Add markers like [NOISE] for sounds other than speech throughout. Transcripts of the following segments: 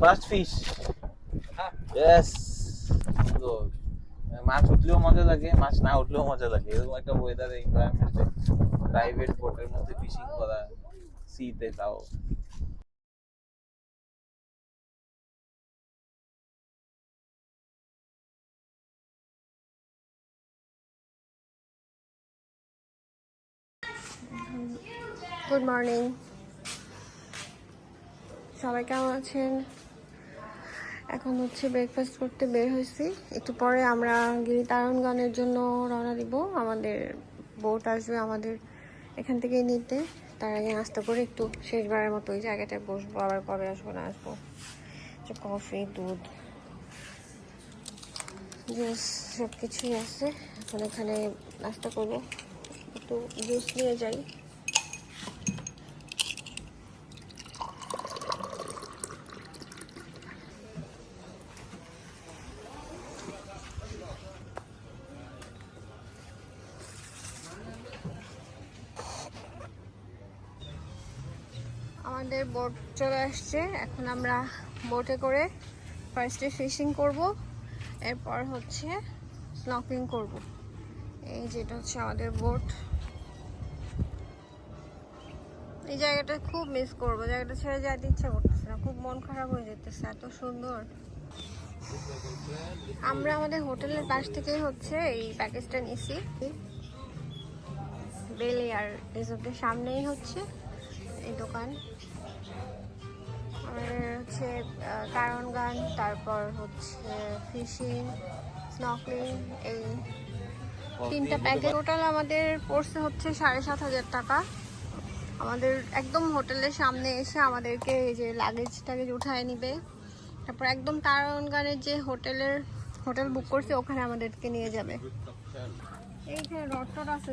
First fish yes মাছ উঠলেও মজা লাগে, মাছ না উঠলেও মজা লাগে। এরকম একটা ওয়েদার এনভায়রনমেন্টে প্রাইভেট বোটের মধ্যে ফিশিং করা সিতে তাও গুড মর্নিং সবাই কেমন আছেন? এখন হচ্ছে ব্রেকফাস্ট করতে বের হয়েছি। একটু পরে আমরা গিরি তারণগানের জন্য রওনা দিব। আমাদের বোট আসবে আমাদের এখান থেকেই নিতে। তার আগে নাস্তা করে একটু শেষবারের মতো ওই জায়গাটায় বসবো, আবার কবে আসব, না আসব। যে কফি দুধ। জুস সব কিছুই আছে। এখন এখানে নাস্তা করব। একটু জুস নিয়ে যাই আমাদের বোট চলে আসছে। এখন আমরা বোটে করে ফার্স্টে ফিশিং করব। এরপর হচ্ছে স্নকিং করব। এই যেটা হচ্ছে আমাদের বোট এই জায়গাটা খুব মিস করব। জায়গাটা ছেড়ে যেতে ইচ্ছা করতেছে না। খুব মন খারাপ হয়ে যেতেছে, এত সুন্দর। আমরা আমাদের হোটেলের পাশ থেকেই হচ্ছে এই প্যাকেজটা নিছি বেলিয়ার রিসোর্টের সামনেই হচ্ছে এই দোকান। হচ্ছে কারণ গান তারপর হচ্ছে ফিশিং স্নকলিং এই তিনটা প্যাকেজ টোটাল আমাদের পড়ছে হচ্ছে সাড়ে সাত হাজার টাকা। আমাদের একদম হোটেলের সামনে এসে আমাদেরকে এই যে লাগেজ টাগেজ উঠায় নিবে। তারপর একদম তারণগানের যে হোটেলের হোটেল বুক করছে ওখানে আমাদেরকে নিয়ে যাবে। এইখানে রড টড আছে।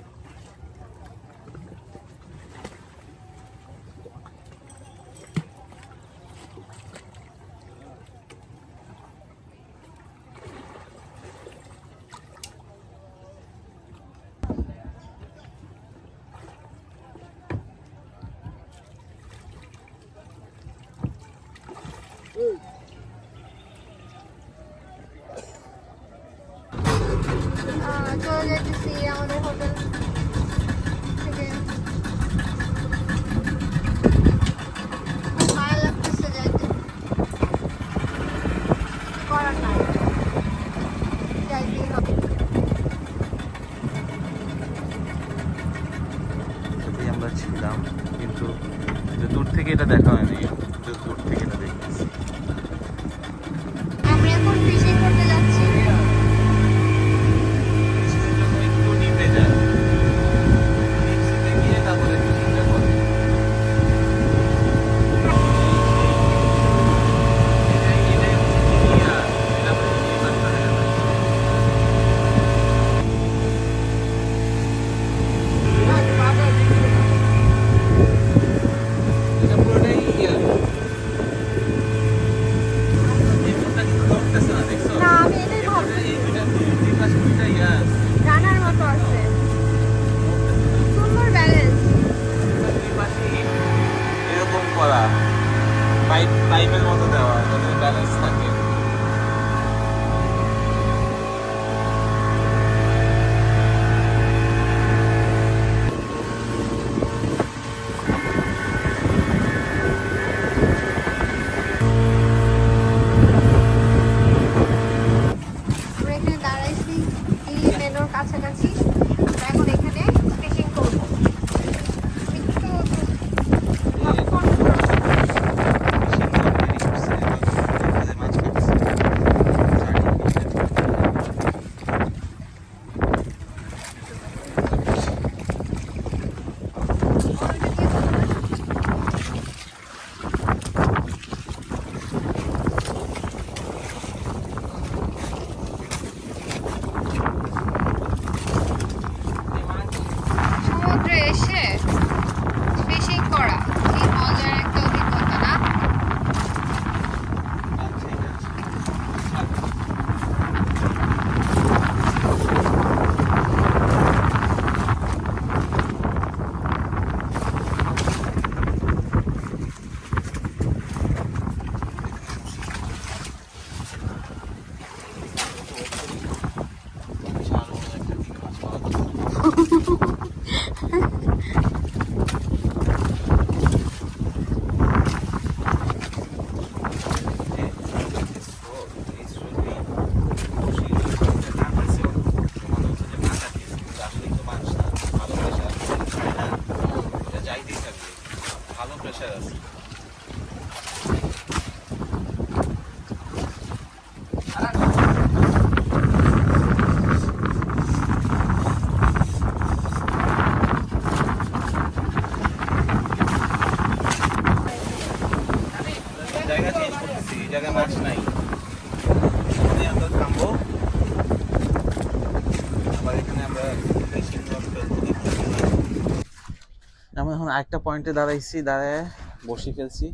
আরেকটা পয়েন্টে দাঁড়াইছি দাঁড়ায় বসি ফেলছি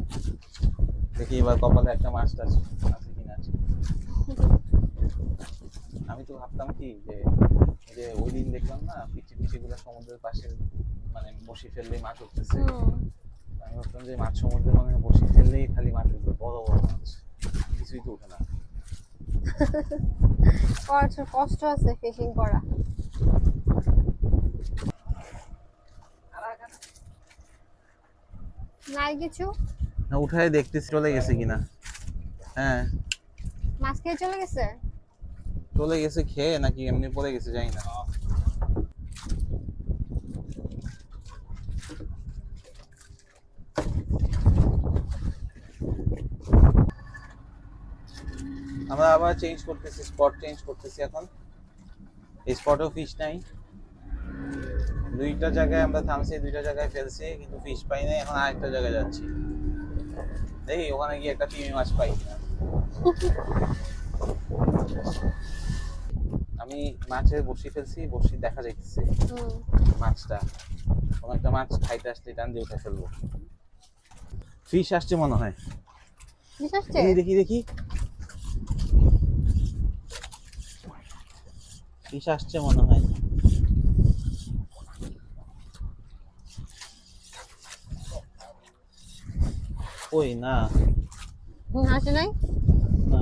দেখি এবার কপালে একটা মাছ টাছ আছে কিনা আছে। আমি তো ভাবতাম কি যে যে ওই দিন দেখলাম না পিচি গুলো সমুদ্রের পাশে মানে বসি ফেললেই মাছ উঠতেছে। আমি ভাবতাম যে মাছ সমুদ্রে মানে বসে ফেললেই খালি মাছ উঠবে বড় বড় মাছ। কিছুই তো উঠে না। [LAUGHS] কষ্ট কষ্ট আছে ফিশিং করা। নাই কিছু? না উঠায় দেখতেছি চলে গেছে কিনা। হ্যাঁ। মাছ খেয়ে চলে গেছে? চলে গেছে খেয়ে নাকি এমনি পড়ে গেছে জানি না। আমরা আবার চেঞ্জ করতেছি স্পট চেঞ্জ করতেছি এখন। এই স্পটেও ফিশ নাই। দুইটা জায়গায় আমরা থামছি দুইটা জায়গায় ফেলছি কিন্তু ফিশ পাই নাই এখন আরেকটা জায়গায় যাচ্ছি। দেখি ওখানে গিয়ে একটা তিমি মাছ পাই কিনা। আমি মাছের বসি ফেলছি বসি দেখা যাইতেছে মাছটা। কোনো একটা মাছ খাইতে আসলে টান দিয়ে উঠে ফেলব। ফিশ আসছে মনে হয়। দেখি দেখি। ফিশ আসছে মনে হয়। ওই না আসে নাই না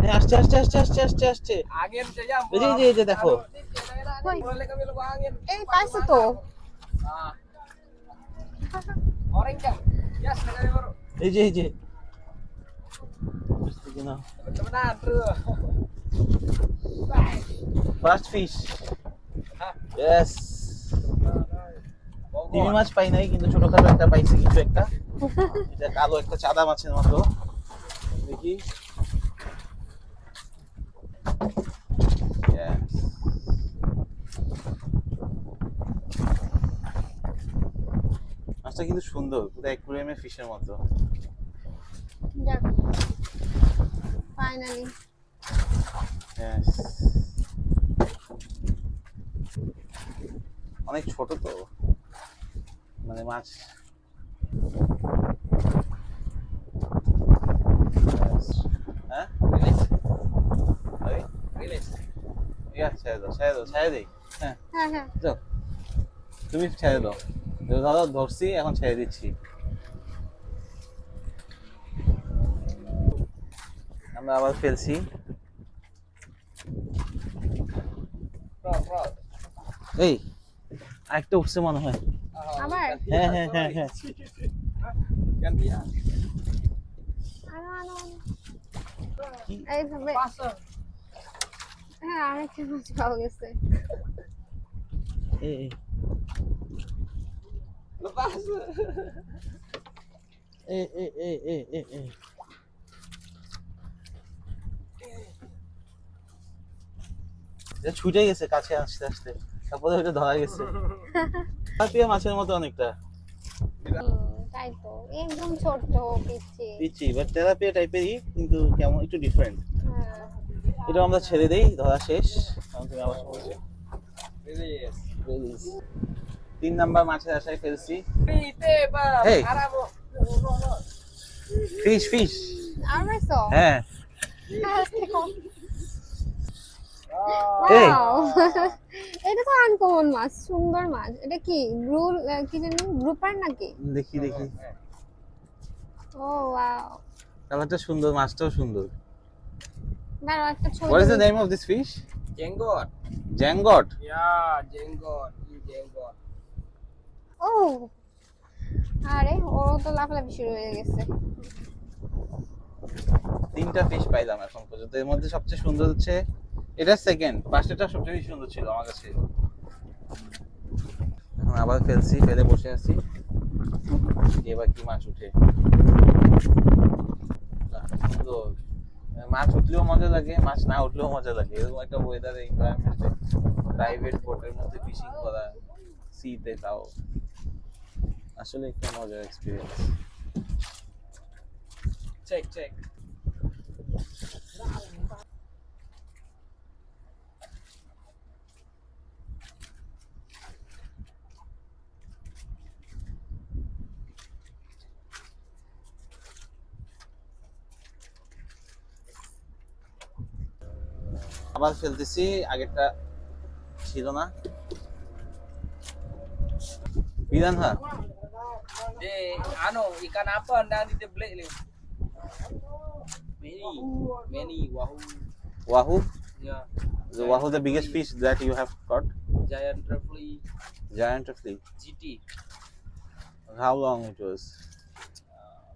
হ্যাঁ, আসছে আসছে আসছে আসছে আসছে আসছে angin saja এই যে, এই যে, এই যে দেখো কই? boleh kami lupa angin এই পাইছে তো ah orang jam ya sekali baru এই যে এই যে আসছে কিনা teman-teman terus first fish Hah? Yes তিমি মাছ পাই নাই কিন্তু ছোটখাটো একটা পাইছি কিছু একটা। [LAUGHS] এটা কালো একটা চাদা মাছের মতো। দেখি. মাছটা কিন্তু সুন্দর পুরো অ্যাকুরিয়ামের ফিশের মতো। ফাইনালি. অনেক ছোট তো। মানে মাছ. হ্যাঁ? ওই rilis ইয়া ছেড়ে দাও ছেড়ে দাও ছেড়ে দিই। হ্যাঁ। হ্যাঁ হ্যাঁ। যাও। তুমি ছেড়ে দাও। ধরো ধরছি এখন ছেড়ে দিচ্ছি। আমরা আবার ফেলছি। এই আরেকটা উঠছে মনে হয়। আমার হ্যাঁ হ্যাঁ হ্যাঁ হ্যাঁ আনো আনো। হ্যাঁ আরেকটা মাছ পাওয়া গেছে এই, lepas। ছুটে গেছে কাছে আসতে আসতে তারপরে ওইটা ধরা গেছে। তেলাপিয়া মাছের মতো অনেকটা। তাই তো একদম ছোট পিচ্ছি পিচ্ছি বাট তেলাপিয়া টাইপেরই কিন্তু কেমন একটু ডিফারেন্ট হ্যাঁ। এটা আমরা ছেড়ে দেই ধরা শেষ। এখন তুমি আবার বলছো তিন নাম্বার মাছের আশায় ফেলছি. ফিশ ফিশ হ্যাঁ. এই। [LAUGHS] এটা তো আনকমন মাছ সুন্দর মাছ। এটা কি ব্রু কি জানি গ্রুপার নাকি? দেখি দেখি। ও ওয়াও কালারটা সুন্দর মাছটাও সুন্দর। দাঁড়াও একটা ছবি what is the name of this fish. জ্যাঙ্গট Ya, jenggot. Ini jenggot. ও। আরে ও তো লাফালাফি শুরু হয়ে গেছে। তিনটা ফিশ পাইলাম এখন পর্যন্ত। এর মধ্যে সবচেয়ে সুন্দর হচ্ছে এটা সেকেন্ড পাঁচটা সবচেয়ে সুন্দর ছিল আমার কাছে। এখন আবার ফেলছি ফেলে বসে আছি। এবার কি মাছ উঠে। সুন্দর। মাছ উঠলেও মজা লাগে মাছ না উঠলেও মজা লাগে। এরকম একটা ওয়েদারে এনভায়রনমেন্টে প্রাইভেট বোটের মধ্যে ফিশিং করা সিতে তাও। আসলে একটা মজার এক্সপিরিয়েন্স Check, check. আবার ফেলতেছি আগেরটা ছিল না বিধান হ্যাঁ Eh, ano, ikan apa anda di teblek ni? Many, many, wahoo. ওয়াহু Yeah, the wahoo the biggest fish that you have caught giant truffle, giant flea GT. how long it was Uh,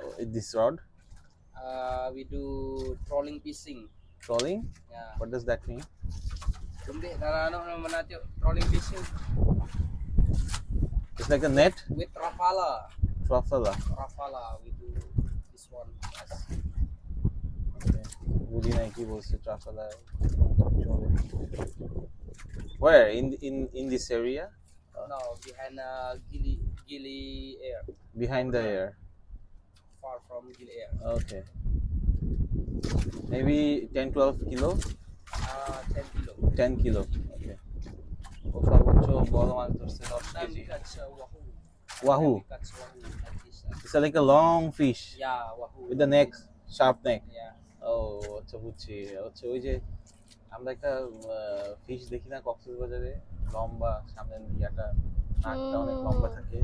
oh, this rod Uh, we do trolling fishing. Trolling? Yeah. What does that mean? Naman natin trolling fishing. It's like a net? With Rafala. Rafala. Rafala, we do this one. Yes. Okay. Woody Nike was Rafala. Where? In in in this area? No, behind uh, Gili Gili Air. Behind the uh, air. Far from Gili Air. Okay. Maybe 10 12 kilo? Uh, 10 kilo. 10 kilo. Okay. ও সর্বোচ্চ বড় মাছ ধরছে 10 Then KG uh, wahoo. Uh, it's like a long fish. Yeah, wahoo. with the neck sharp neck. Yeah. ও আচ্ছা বুঝছি। হচ্ছে ওই যে আমরা একটা ফিশ দেখি না কক্সবাজারে লম্বা সামনের ইয়াটা নাকটা অনেক লম্বা থাকে।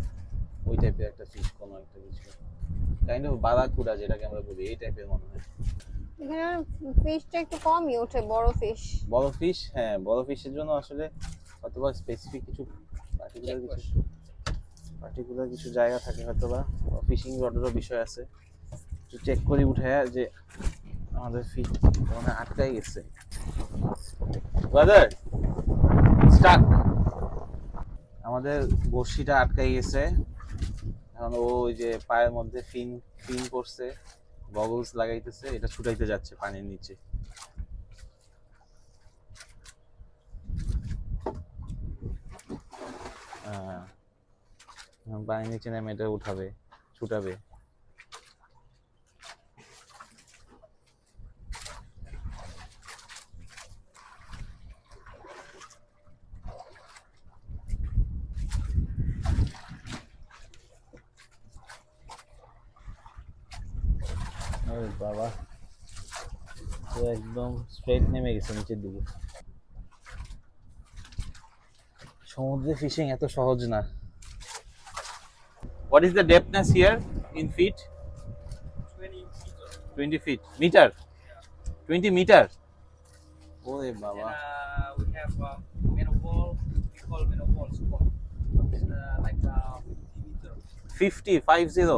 ওই টাইপের একটা ফিশ কোনো একটা কিছু কাইন্ড অফ বারাকুডা যেটাকে আমরা বলি এই টাইপের মনে হয়। এখানে ফিশটা একটু কমই ওঠে বড় ফিশ বড় ফিশ হ্যাঁ বড় ফিশের জন্য আসলে অথবা স্পেসিফিক কিছু পার্টিকুলার কিছু পার্টিকুলার কিছু জায়গা থাকে হয়তো বা ফিশিং রডেরও বিষয় আছে। একটু চেক করে উঠে যে আমাদের ফিট মানে আটকাই গেছে। ব্রাদার স্টাক আমাদের বড়শিটা আটকাই গেছে। এখন ও ওই যে পায়ের মধ্যে ফিন ফিন করছে। গগলস লাগাইতেছে এটা ছুটাইতে যাচ্ছে পানির নিচে। পানির নিচে নেমে এটা উঠাবে ছুটাবে আরে বাবা তো একদম স্ট্রেট নেমে গেছে নিচের দিকে। সমুদ্রে ফিশিং এত সহজ না। What is the deepness here in feet twenty feet meter twenty meter ওরে বাবা। ফিফটি ফাইভ জিরো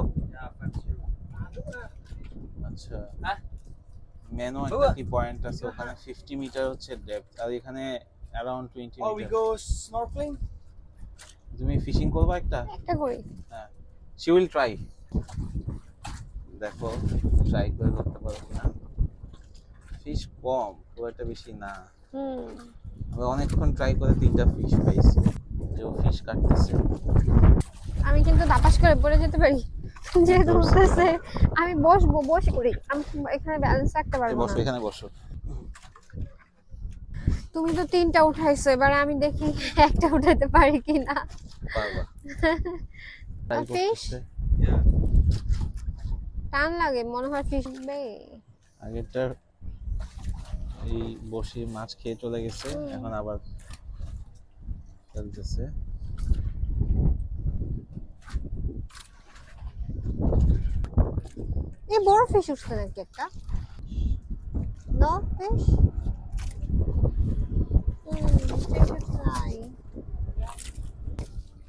আচ্ছা। হ্যাঁ মেনো একটা। কি পয়েন্ট আছে ওখানে 50 মিটার হচ্ছে ডেপথ আর এখানে around 20 Oh, we meter go snorkeling? তুমি ফিশিং করবা একটা? একটা করি। হ্যাঁ। শি উইল ট্রাই দেখো ট্রাই করে করতে পারো কিনা। ফিশ কম খুব একটা বেশি না। হুম। আমরা অনেকক্ষণ ট্রাই করে তিনটা ফিশ পাইছি যে ও ফিশ কাটতেছে। আমি কিন্তু দাপাস করে পড়ে যেতে পারি। যেহেতু বলতেছে আমি বসবো বসে করি। আমি এখানে ব্যালেন্স রাখতে পারব বসো এখানে বসো। তুমি তো তিনটা উঠাইছো এবার আমি দেখি একটা উঠাতে পারি কিনা। পারবা। [LAUGHS] fish? টান লাগে মনে হয় ফিশ বে আগেরটার এই বসে মাছ খেয়ে চলে গেছে এখন আবার চলতেছে এই বড় ফিশ উঠছে নাকি একটা? নো ফিশ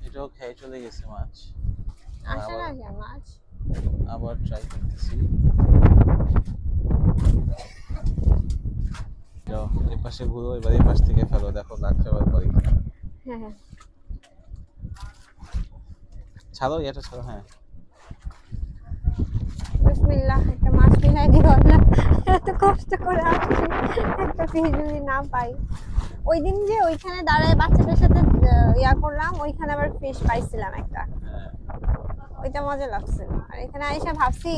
এটাও খেয়ে চলে গেছে মাছ। আসে না আবার- মাছ? আবার ট্রাই করতেছি। যাও এই পাশে ঘুরো এবার এই পাশ থেকে ফেলো দেখো লাগছে আবার পরে। হ্যাঁ হ্যাঁ। ছাড়ো এটা ছাড়ো হ্যাঁ। বিসমিল্লাহ একটা মাছ মিলাই দিও না। এত কষ্ট করে আসছি একটা যদি না পাই। ওই দিন যে ওইখানে দাঁড়ায় বাচ্চাদের সাথে ইয়া করলাম ওইখানে আবার ফিশ পাইছিলাম একটা। হ্যাঁ। ওইটা মজা লাগছিল আর এখানে আইসা ভাবছি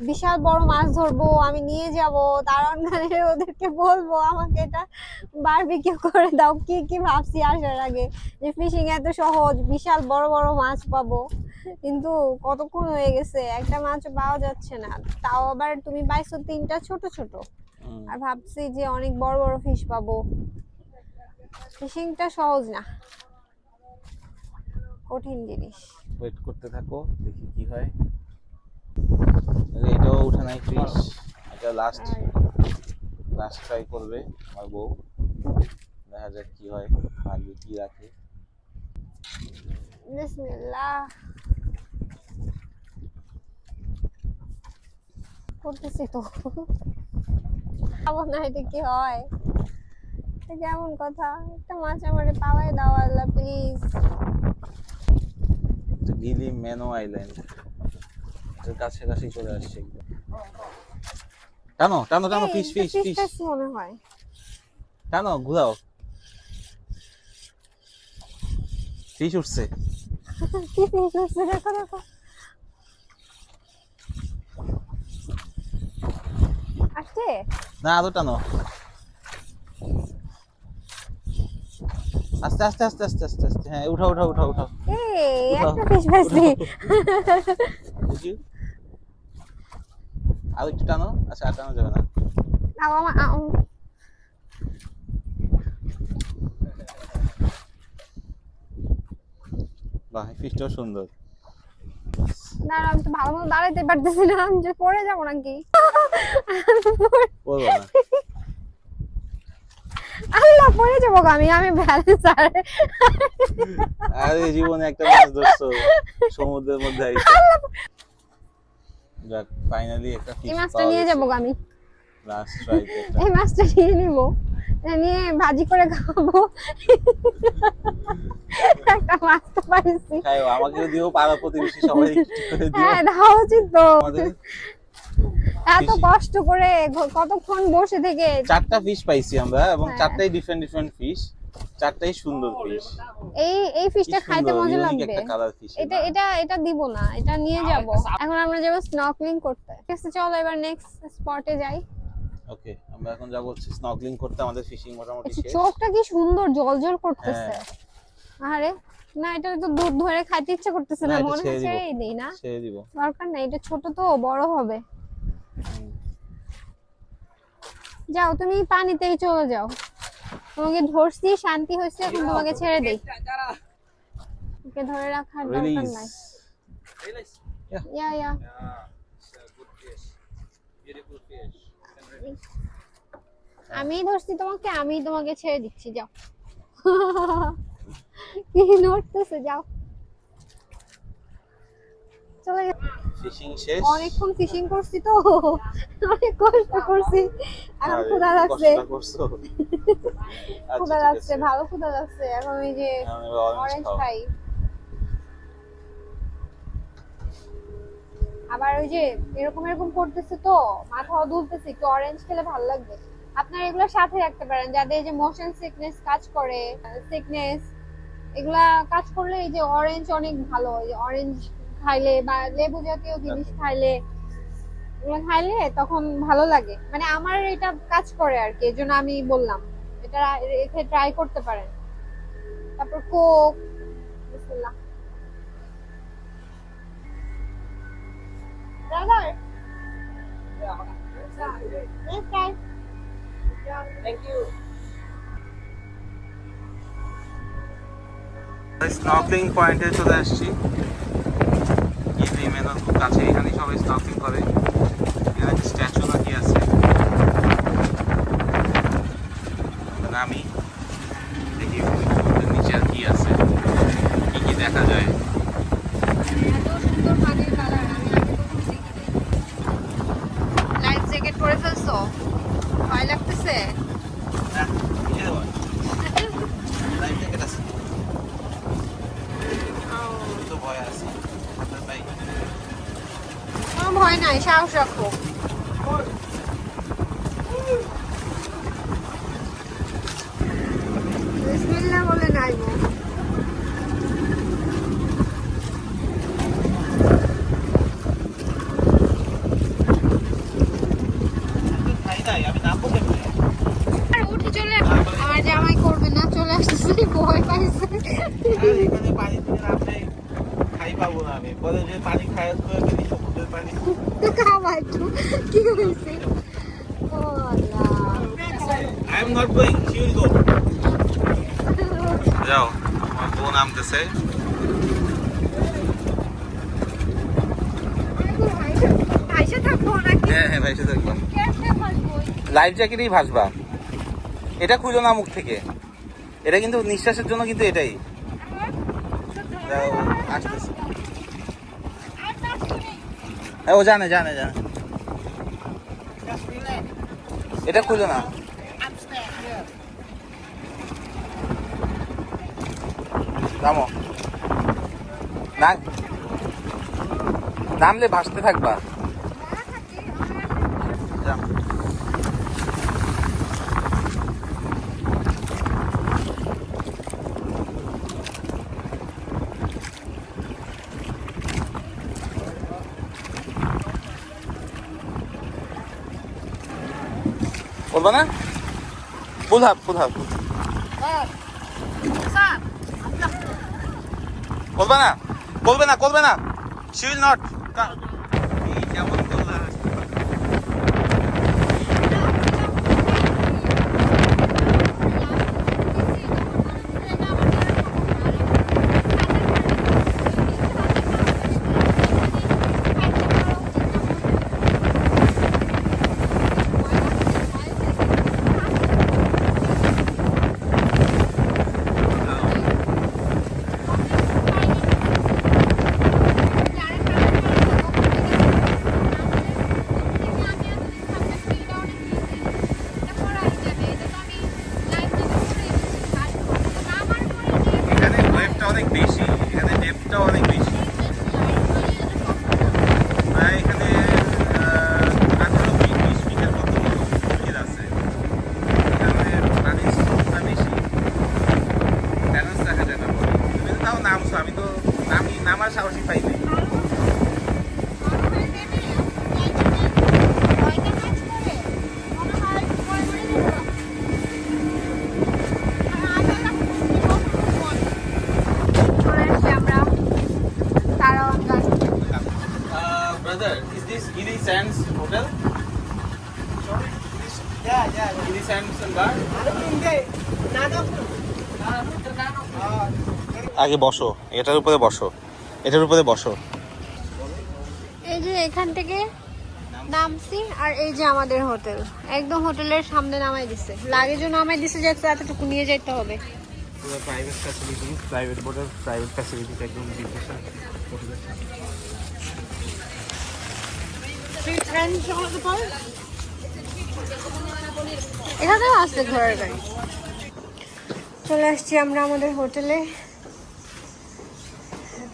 বিশাল বড় মাছ ধরবো আমি নিয়ে যাব দারণ গানে ওদেরকে বলব আমাকে এটা বারবিকিউ করে দাও। কি কি ভাবছি আসার আগে? যে ফিশিং এত সহজ বিশাল বড় বড় মাছ পাবো। কিন্তু কতক্ষণ হয়ে গেছে? একটা মাছ পাওয়া যাচ্ছে না। তাও আবার তুমি পাইছো তিনটা ছোট ছোট। আর ভাবছি যে অনেক বড় বড় ফিশ পাবো। ফিশিংটা সহজ না। কঠিন জিনিস। ওয়েট করতে থাকো দেখি কি হয়। এটাও উঠে নাই ফিশ এটা লাস্ট লাস্ট ট্রাই করবে আমার বউ। দেখা যাক কি হয় ভাগ্যে কি রাখে। করতেছি তো। খাব না এটা কি হয়। কেমন কথা? একটা মাছ আমারে পাওয়াই দাও আল্লাহ প্লিজ গিলি মেনো আইল্যান্ড। এর কাছে চলে আসছে টানো টানো টানো ফিশ ফিশ ফিশ মনে হয়? টানো ঘুরাও। ফিশ উঠছে। কি ফিশ হচ্ছে দেখো দেখো। আসছে? না আরও টানো। আস্তে আস্তে আস্তে আস্তে আস্তে আস্তে। হ্যাঁ উঠাও উঠাও উঠাও উঠাও। এই উঠাও, একটা ফিশ পাইছি। আর একটু টানো আচ্ছা আর টানো যাবে না। বাহ ফিশটাও সুন্দর। দাঁড়াও আমি তো ভালো মতো দাঁড়াইতে পারতেছি না আমি যে পড়ে যাব নাকি? বলব না। আল্লাহ পড়ে যাব আমি আমি ব্যালেন্স আর আরে জীবনে একটা মাছ ধরছো সমুদ্রের মধ্যে আইসো যাক ফাইনালি একটা ফিশ এই মাছটা নিয়ে যাব আমি। লাস্ট ট্রাই এই মাছটা নিয়ে নিব। নিয়ে ভাজি করে খাব। একটা মাছ তো পাইছি। খাইও আমাকেও দিও পাড়া প্রতিবেশী সবাই হ্যাঁ দেওয়া উচিত তো। এত কষ্ট করে কতক্ষণ বসে থেকে? চারটা ফিশ পাইছি আমরা এবং হ্যাঁ। চারটাই ডিফারেন্ট ডিফারেন্ট ফিশ চারটাই সুন্দর ফিশ এই এই ফিশটা খাইতে মজা লাগবে। এটা এটা। এটা দিব না এটা নিয়ে যাব। এখন আমরা যাব স্নর্কলিং করতে। ঠিক আছে চলো এবার নেক্সট স্পটে যাই। ওকে আমরা এখন যাব স্নর্কলিং করতে আমাদের ফিশিং মোটামুটি শেষ। চোখটা কি সুন্দর জল জল করতেছে। হ্যাঁ। আরে না এটা তো দুধ ধরে খাইতে ইচ্ছা করতেছে না, না মনে হচ্ছে এই দেই না। ছেড়ে দিব। দরকার নাই এটা ছোট তো বড় হবে। যাও তুমি পানিতেই চলে যাও। তোমাকে ধরছি শান্তি হয়েছে এখন তোমাকে ছেড়ে দেই। ওকে ধরে রাখার দরকার নাই। ইয়া ইয়া. আমি ধরছি তোমাকে আমি তোমাকে ছেড়ে দিচ্ছি যাও। [LAUGHS] কি নড়তেছে যাও। চলে গেছে। ফিশিং শেষ। অনেকক্ষণ ফিশিং করছি তো অনেক কষ্ট করছি। এখন ক্ষুধা লাগছে। [LAUGHS] আচ্ছা, ক্ষুধা লাগছে ভালো ক্ষুধা লাগছে। এখন ওই যে অরেঞ্জ খাই। আবার ওই যে এরকম এরকম করতেছে তো মাথাও দুলতেছে একটু অরেঞ্জ খেলে ভালো লাগবে। আপনারা এগুলো সাথে রাখতে পারেন যাদের এই যে মোশন সিকনেস কাজ করে সিকনেস এগুলা কাজ করলে এই যে অরেঞ্জ অনেক ভালো এই যে অরেঞ্জ খাইলে বা লেবু জাতীয় জিনিস খাইলে এগুলো খাইলে তখন ভালো লাগে। মানে আমার এটা কাজ করে আর কি এই জন্য আমি বললাম এটা এতে ট্রাই করতে পারেন। তারপর কোক বিসমিল্লাহ। ব্রাদার স্নর্কলিং পয়েন্টে চলে আসছি। গিলি এর কাছে এখানে সবাই স্নর্কলিং করে। এখানে স্ট্যাচু নাকি আছে নামি দেখি সমুদ্রের নিচে আর কি আছে কি কি দেখা যায় এত সুন্দর পানির কালার আমি আগে কখনো দেখিনি লাইফ জ্যাকেট পরে ফেলছো ভয় লাগতেছে হ্যাঁ, এই যে বল। Life jacket আছে। তো ভয় আছে কোনো ভয় নাই সাহস রাখো বিসমিল্লাহ বলে নাইবো খাই নাই আমি নামবো কেমনে আর উঠে চলে আমার জামাই করবে না চলে আসতেছে ভয় পাইছে এখানে পানি থেকে নামলে খাই পাবো না আমি পরে যে পানি খাই সমুদ্রের পানি খাওয়া একটু কি হয়েছে I am not going she will go যাও আমার বউ নামতেছে লাইফ জ্যাকেটেই ভাসবা। এটা খুঁজো না মুখ থেকে। এটা কিন্তু নিঃশ্বাসের জন্য কিন্তু এটাই। আসতেছে। হ্যাঁ ও জানে জানে জানে। এটা খুঁজো না। নামো না নামলে ভাসতে থাকবা। বলব না? Full half full half. বলবে না? বলবে না করবে না। শি উইল নট কেমন করলা এখানে ওয়েবটা অনেক বেশি এখানে ডেপটা অনেক বেশি প্রায় এখানে আঠারো ফিট বিশ ফিটের মতো গভীর আছে এখানে পানির স্রোতটা বেশি ব্যালেন্স রাখা যায় না বলে। তুমি তো তাও নামছো আমি তো নামি নামার সাহসই পাইনি আমরা তারাওয়াঙ্গান brother is this Giri Sands hotel Yeah, yeah, Giri Sands and Bar. আগে বসো এটার উপরে বসো এটার উপরে বসো। এই যে এখান থেকে নামছি আর এই যে আমাদের হোটেল। একদম হোটেলের সামনে নামাই দিছে। লাগেজও নামাই দিছে যে এতটুকু নিয়ে যেতে হবে। পুরো প্রাইভেট ফ্যাসিলিটি প্রাইভেট বোর্ডের প্রাইভেট ফ্যাসিলিটি একদম এখানেও আসছে ঘোড়ার গাড়ি চলে আসছি আমরা আমাদের হোটেলে।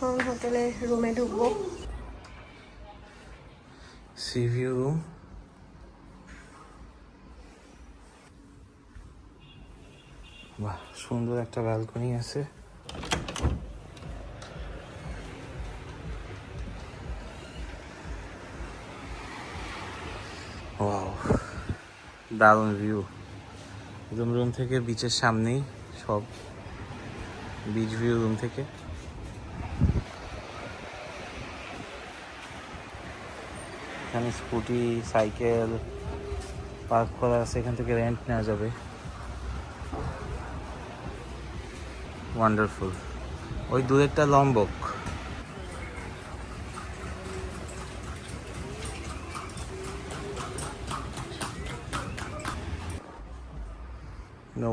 এখন হোটেলে রুমে ঢুকবো। সি ভিউ রুম বাহ, সুন্দর একটা ব্যালকনি আছে। দারুণ ভিউ একদম রুম থেকে বিচের সামনেই সব। বিচ ভিউ রুম থেকে। এখানে স্কুটি, সাইকেল, পার্ক করা আছে, এখান থেকে রেন্ট নেওয়া যাবে। ওয়ান্ডারফুল ওই দূরেরটা লম্বক।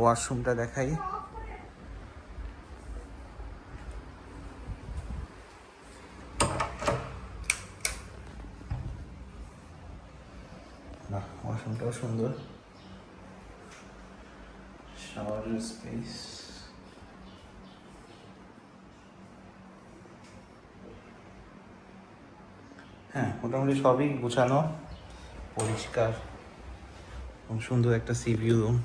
ওয়াশরুমটা দেখাই বাহ ওয়াশরুমটাও সুন্দর। স্পেস হ্যাঁ মোটামুটি সবই গুছানো পরিষ্কার এবং সুন্দর একটা সি ভিউ রুম